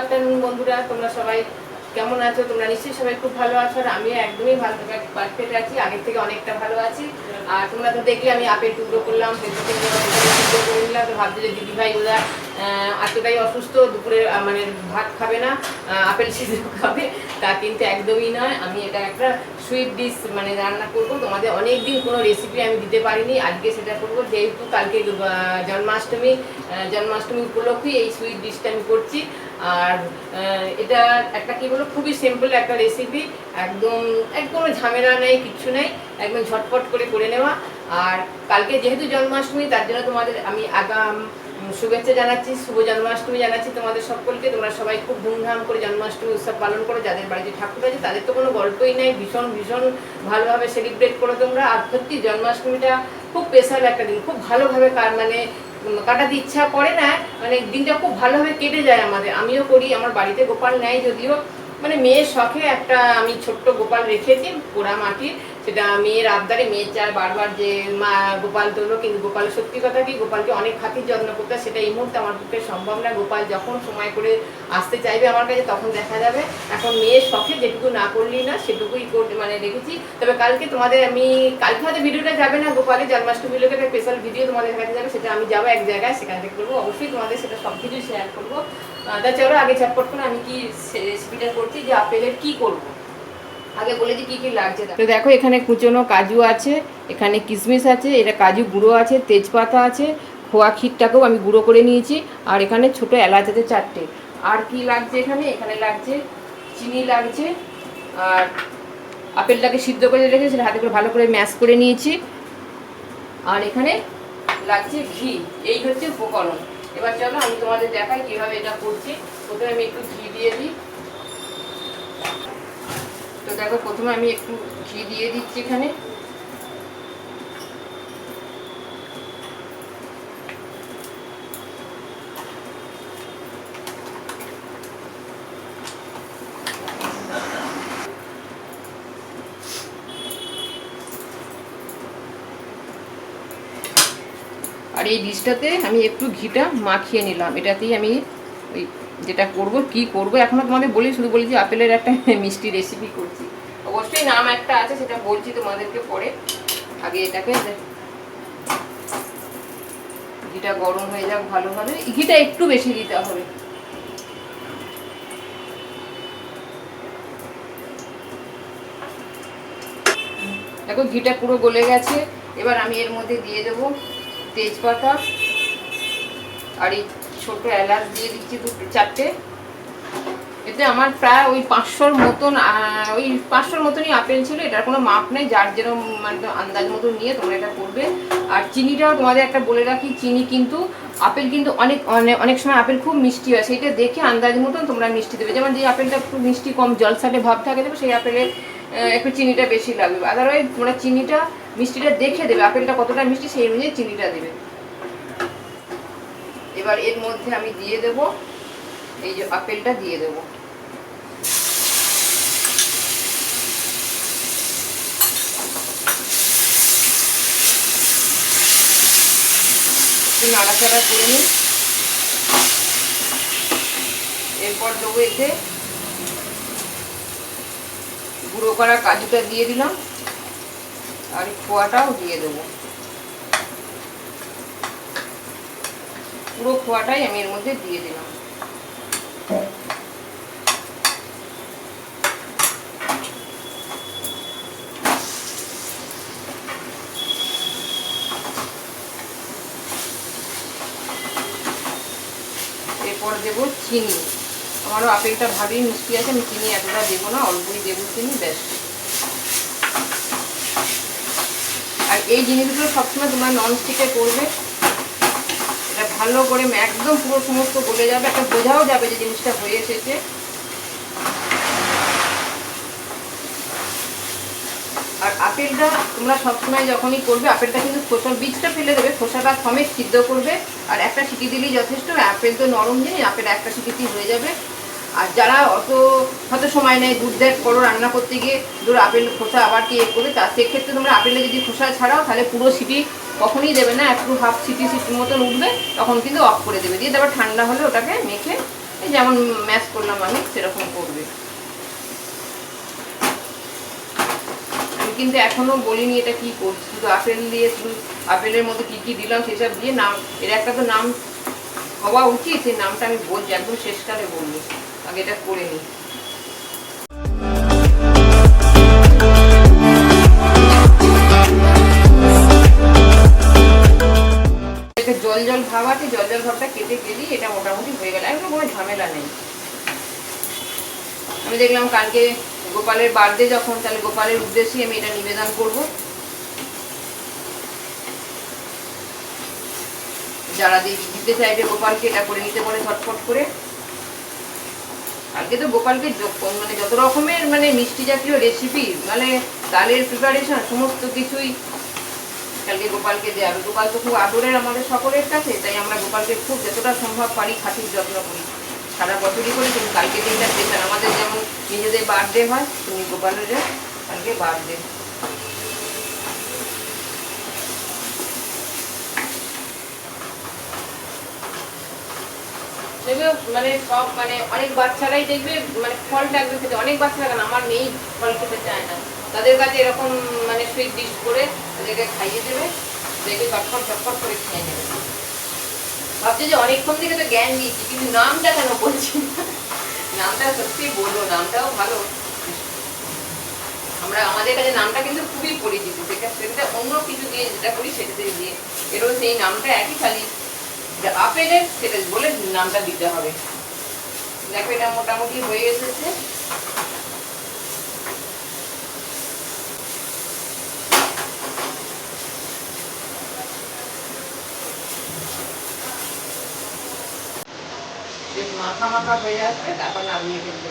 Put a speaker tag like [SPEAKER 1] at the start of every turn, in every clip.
[SPEAKER 1] Afternoon বন্ধুরা, তোমরা সবাই কেমন আছো? তোমরা নিশ্চয়ই সবাই খুব ভালো আছো আর আমিও একদমই ভালো পারফেক্ট আছি। আগের থেকে অনেকটা ভালো আছি। আর তোমরা তো দেখলে আমি আপেল টুকরো করলাম করে নিলাম। তো ভাবছি যে দিদি ভাই ওরা এতটাই অসুস্থ, দুপুরে মানে ভাত খাবে না আপেল সিদ্ধ খাবে। তা কিন্তু একদমই নয়। আমি এটা একটা সুইট ডিশ মানে রান্না করব। তোমাদের অনেক দিন কোনো রেসিপি আমি দিতে পারিনি। আজকে সেটা করব। যেহেতু কালকে জন্মাষ্টমী জন্মাষ্টমী উপলক্ষে এই সুইট ডিশটা আমি করছি। আর এটা একটা কি বলো খুবই সিম্পল একটা রেসিপি একদম একদম ঝামেলা নেই, কিচ্ছু নেই। একদম ঝটপট করে করে নেওয়া। আর কালকে যেহেতু জন্মাষ্টমী, তার জন্য তোমাদের আমি আগাম শুভেচ্ছা জানাচ্ছি, শুভ জন্মাষ্টমী জানাচ্ছি তোমাদের সকলকে। তোমরা সবাই খুব ধুমধাম করে জন্মাষ্টমী উৎসব পালন করো। যাদের বাড়িতে ঠাকুর আছে, তাদের তো কোনো গল্পই নেই। ভীষণ ভীষণ ভালোভাবে সেলিব্রেট করো তোমরা। আর সত্যি, জন্মাষ্টমীটা খুব স্পেশাল একটা দিন। খুব ভালোভাবে কার মানে কাটাতে ইচ্ছা করে না। মানে দিনটা খুব ভালোভাবে কেটে যায় আমাদের। আমিও করি, আমার বাড়িতে গোপাল নেয় যদিও। মানে মেয়ের শখে একটা আমি ছোট্ট গোপাল রেখেছি পোড়া মাটির সেটা মেয়ের আবদারে মেয়ে চার বারবার যে মা গোপাল তোলো কিন্তু গোপাল সত্যি কথা কি, গোপালকে অনেক খাতির যত্ন করতে সেটা এই মুহূর্তে আমার পক্ষে সম্ভব না। গোপাল যখন সময় করে আসতে চাইবে আমার কাছে, তখন দেখা যাবে। এখন মেয়ের শখে যেটুকু না করলেই না, সেটুকুই করতে মানে রেখেছি। তবে কালকে তোমাদের আমি, কালকে হয়তো ভিডিওটা যাবে না গোপালের জন্মাষ্টমী লোকের একটা স্পেশাল ভিডিও তোমাদের কাছে যাবে, সেটা আমি যাব এক জায়গায়, সেখান থেকে করব অবশ্যই তোমাদের সেটা সব কিছুই শেয়ার করব। তা চলো, আগে চটপট করে আমি কি রেসিপিটা করছি, যে আপেলের কি করব। আগে বলে যে কি কি লাগছে তো। দেখো, এখানে কুচনো কাজু আছে, এখানে কিশমিশ আছে, এটা কাজু গুঁড়ো আছে, তেজপাতা আছে, খোয়া ক্ষীরটাকেও আমি গুঁড়ো করে নিয়েছি, আর এখানে ছোট এলাচ আছে চারটে। আর কি লাগছে এখানে? এখানে লাগছে চিনি লাগছে, আর আপেলটাকে সিদ্ধ করে রেখে সেটা হাতে করে ভালো করে ম্যাশ করে নিয়েছি। আর এখানে লাগছে ঘি, এই হচ্ছে উপকরণ। এবার চলো আমি তোমাদের দেখাই কীভাবে এটা করছি। প্রথমে আমি একটু ঘি দিয়ে দিই। তো দেখো, প্রথমে আমি একটু ঘি দিয়ে দিচ্ছি এখানে। আর এই ডিশটাতে আমি একটু ঘিটা মাখিয়ে নিলাম। এটাতেই আমি ওই যেটা করব, কি করব। এখনও তোমাদের বলি, শুধু বলি যে আপেলের একটা মিষ্টি রেসিপি করছি। অবশ্যই নাম একটা আছে, সেটা বলছি তোমাদেরকে পরে। আগে এটাকে ঘিটা গরম হয়ে যাক ভালোভাবে। ঘিটা একটু বেশি দিতে হবে। দেখো, ঘিটা পুরো গলে গেছে। এবার আমি এর মধ্যে দিয়ে দেব তেজপাতা। আর এই ছোটো এলাচ দিয়ে দিচ্ছি দুটো চারটে। এতে আমার প্রায় ওই পাঁচশোর মতন ওই পাঁচশোর মতনই আপেল ছিল, এটার কোনো মাপ নেই, যার যেরকম মানে আন্দাজ মতো নিয়ে তোমরা এটা করবে। আর চিনিটাও তোমাদের একটা বলে রাখি, চিনি কিন্তু আপেল কিন্তু অনেক অনেক অনেক সময় আপেল খুব মিষ্টি হয়, সেইটা দেখে আন্দাজ মতন তোমরা মিষ্টি দেবে। যেমন যে আপেলটা একটু মিষ্টি কম জলসাটে ভাব থাকে দেবে, সেই আপেলে একটু চিনিটা বেশি লাগবে। আদারওয়াইজ তোমরা চিনিটা, মিষ্টিটা দেখে দেবে, আপেলটা কতটা মিষ্টি সেই অনুযায়ী চিনিটা দেবে। এবার এর মধ্যে আমি দিয়ে দেব, এই যে আপেলটা দিয়ে দেবো। নাড়াচাড়া করে নিই। এরপর দেবো এতে গুঁড়ো করা কাজুটা দিয়ে দিলাম, আর খোয়াটাও দিয়ে দেবো। পুরো খোয়াটাই আমি এর মধ্যে দিয়ে দিলাম। এরপর দেবো চিনি। আমারও আপেলটা ভালোই মিষ্টি আছে, আমি চিনি এতটা দেবো না, অল্পই দেবো চিনি, ব্যাস। আর এই জিনিসগুলো সবসময় তোমরা ননস্টিকে করবে। ভালো করে একদম পুরো সমস্ত গলে যাবে, একটা বোঝাও যাবে যে জিনিসটা হয়ে এসেছে। আর আপেলটা তোমরা সবসময় যখনই করবে, আপেলটা কিন্তু খোসার বীজটা ফেলে দেবে, খোসাটা সমেত সিদ্ধ করবে। আর একটা সিটি দিলেই যথেষ্ট, আপেল তো নরম জিনিস, আপেল একটা সিটিতেই হয়ে যাবে। আর যারা অত হয়তো সময় নেয়, দুধ দেখ, করো রান্না করতে গিয়ে, ধরো আপেল খোসা আবার কি করবে, তা সেক্ষেত্রে তোমরা আপেলে যদি খোসা ছাড়াও, তাহলে পুরো সিটি কখনই দেবে না, একটু হাফ সিটি সিটির মতন উঠবে, তখন কিন্তু অফ করে দেবে। দিয়ে তারপর ঠান্ডা হলে ওটাকে মেখে যেমন ম্যাচ করলাম আমি, সেরকম করবে। আমি কিন্তু এখনও বলিনি এটা কি করছি, শুধু আপেল দিয়ে, শুধু আপেলের মধ্যে কি কি দিলাম সেসব দিয়ে নাম, এর একটা তো নাম হওয়া উচিত, সেই নামটা আমি বলছি, একদম শেষকালে বলব, আগে এটা করে নিই। ভাব আছে জল জল ভাবটা কেটে গেলেই এটা মোটামুটি হয়ে গেল। একদম কোনো ঝামেলা নেই। আমি দেখলাম কালকে গোপালের বার্থডে যখন, তাহলে গোপালের উদ্দেশ্যে আমি এটা নিবেদন করব। যারা দিতে চাইবে গোপালকে, এটা করে নিতে পারে ছটফট করে। কালকে তো গোপালকে মানে যত রকমের মানে মিষ্টি জাতীয় রেসিপি মানে ডালের প্রিপারেশন সমস্ত কিছুই কালকে গোপালকে দেওয়া হবে। গোপাল তো খুব আদরের আমাদের সকলের কাছে, তাই আমরা গোপালকে খুব যতটা সম্ভব পারি খাতির যত্ন করি। সারা বছরই করি, কিন্তু কালকে দিনটা স্পেশাল আমাদের যেমন নিজেদের বার্থডে হয় তুমি গোপালের কালকে বার্থডে দেখবে মানে সব মানে অনেক বাচ্চারাই দেখবে মানে ফলটা একদম খেতে। অনেক বাচ্চারা কেন? আমার মেয়ে ফল খেতে চায় না। তাদের কাছে এরকম মানে সুইট ডিশ করে তাদেরকে খাইয়ে দেবে দেখবে চটপট চটপট করে খেয়ে নেবে। ভাবছি যে অনেকক্ষণ থেকে তো জ্ঞান দিয়েছি, কিন্তু নামটা কেন বলছি নামটা সত্যি বলব, নামটাও ভালো। আমরা, আমাদের কাছে নামটা কিন্তু খুবই পরিচিত, সেটা সেটা অন্য কিছু দিয়ে যেটা করি সেটাতে দিয়ে এরও সেই নামটা একই খালি। যে আপেলের সেটা বলে নামটা দিতে হবে। দেখো, এটা মোটামুটি হয়ে এসেছে বেশ মাখা মাখা হয়ে আসবে তারপর নামিয়ে ফেলতে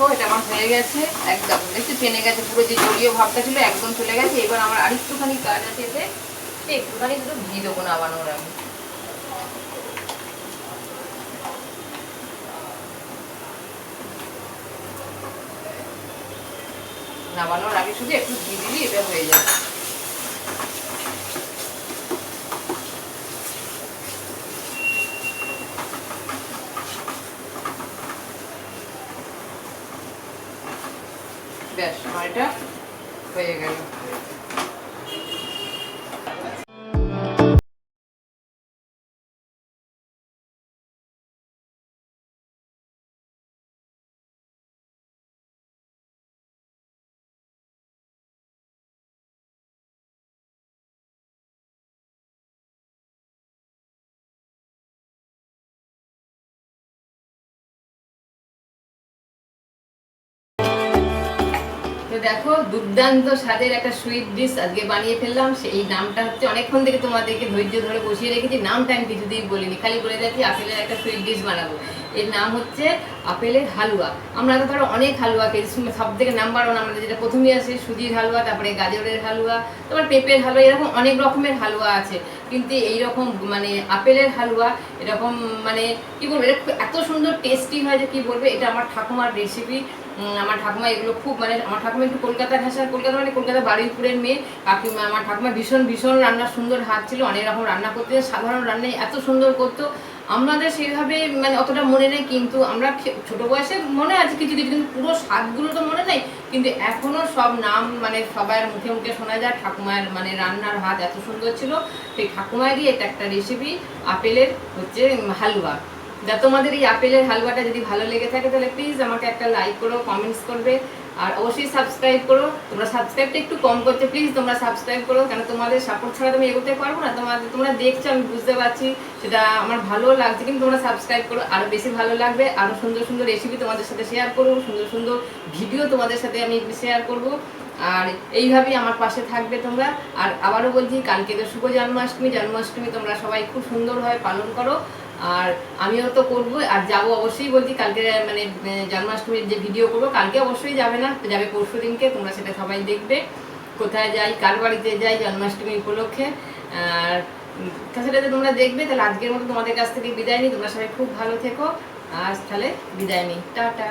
[SPEAKER 1] দেখো, এটা আমার হয়ে গেছে, একদম। দেখছি টেনে গেছে, পুরো যে জলীয় ভাবটা ছিল, একদম চলে গেছে। এবার আমার আরেকটুখানি কাজ আছে এতে একটুখানি দুটো ঘি দেবো নামানোর আমি নামানোর আগে শুধু একটু ঘি দিলি এটা হয়ে যাবে। ব্যাস এটা হয়ে গেল। দেখো, দুর্দান্ত স্বাদের একটা সুইট ডিশ আজকে বানিয়ে ফেললাম। সেই নামটা হচ্ছে অনেকক্ষণ থেকে তোমাদেরকে ধৈর্য ধরে বসিয়ে রেখেছি। নামটা আমি কিছুতেই বলিনি, খালি বলে যাচ্ছি আপেলের একটা সুইট ডিশ বানাবো। এর নাম হচ্ছে আপেলের হালুয়া। আমরা তো ধরো অনেক হালুয়া খেয়েছি সব থেকে নাম্বার ওয়ান আমাদের যেটা প্রথমেই আছে সুজির হালুয়া, তারপরে গাজরের হালুয়া, তারপর পেঁপের হালুয়া, এরকম অনেক রকমের হালুয়া আছে। কিন্তু এই রকম মানে আপেলের হালুয়া, এরকম মানে কি বলব এত সুন্দর টেস্টি হয় যে কি বলবে, এটা আমার ঠাকুমার রেসিপি আমার ঠাকুমা এগুলো খুব মানে আমার ঠাকুমা একটু কলকাতার ভাষা কলকাতা মানে কলকাতা বারুইপুরের মেয়ে। কাকিমা, আমার ঠাকুমা ভীষণ ভীষণ রান্নার সুন্দর হাত ছিল, অনেক রকম রান্না করতে সাধারণ রান্নাই এত সুন্দর করতো। আমাদের সেইভাবে মানে অতটা মনে নেই, কিন্তু আমরা ছোট বয়সে মনে আছে কিছু কিছু, কিন্তু পুরো স্বাদগুলো তো মনে নেই। কিন্তু এখনও সব নাম মানে সবার মুখে মুখে শোনা যায়, ঠাকুমার মানে রান্নার হাত এত সুন্দর ছিল। সেই ঠাকুমারই এটা একটা রেসিপি আপেলের হচ্ছে হালুয়া। যা তোমাদের এই আপেলের হালুয়াটা যদি ভালো লেগে থাকে, তাহলে প্লিজ আমাকে একটা লাইক করো কমেন্টস করবে। আর অবশ্যই সাবস্ক্রাইব করো। তোমরা সাবস্ক্রাইবটা একটু কম করতে প্লিজ তোমরা সাবস্ক্রাইব করো। কেন তোমাদের সাপোর্ট ছাড়া তো আমি এগোতে পারব না? তোমাদের তোমরা দেখছ, আমি বুঝতে পারছি সেটা আমার ভালো লাগছে, কিন্তু তোমরা সাবস্ক্রাইব করো। আরও বেশি ভালো লাগবে। আরও সুন্দর সুন্দর রেসিপি তোমাদের সাথে শেয়ার করব, সুন্দর সুন্দর ভিডিও তোমাদের সাথে আমি শেয়ার করব। আর এইভাবেই আমার পাশে থাকবে তোমরা। আর আবারও বলছি, কালকে তো শুভ জন্মাষ্টমী। জন্মাষ্টমী তোমরা সবাই খুব সুন্দরভাবে পালন করো। আর আমিও তো করব আর যাব অবশ্যই বলছি, কালকে মানে জন্মাষ্টমীর যে ভিডিও করব, কালকে অবশ্যই যাবে না, যাবে পরশু দিনকে, তোমরা সেটা সবাই দেখবে, কোথায় যাই, কার বাড়িতে যাই, জন্মাষ্টমী উপলক্ষে, আর সেটাতে তোমরা দেখবে, তাহলে আজকের মতো তোমাদের কাছ থেকে বিদায় নিই, তোমরা সবাই খুব ভালো থেকো আজ তাহলে বিদায় নিই, টাটা।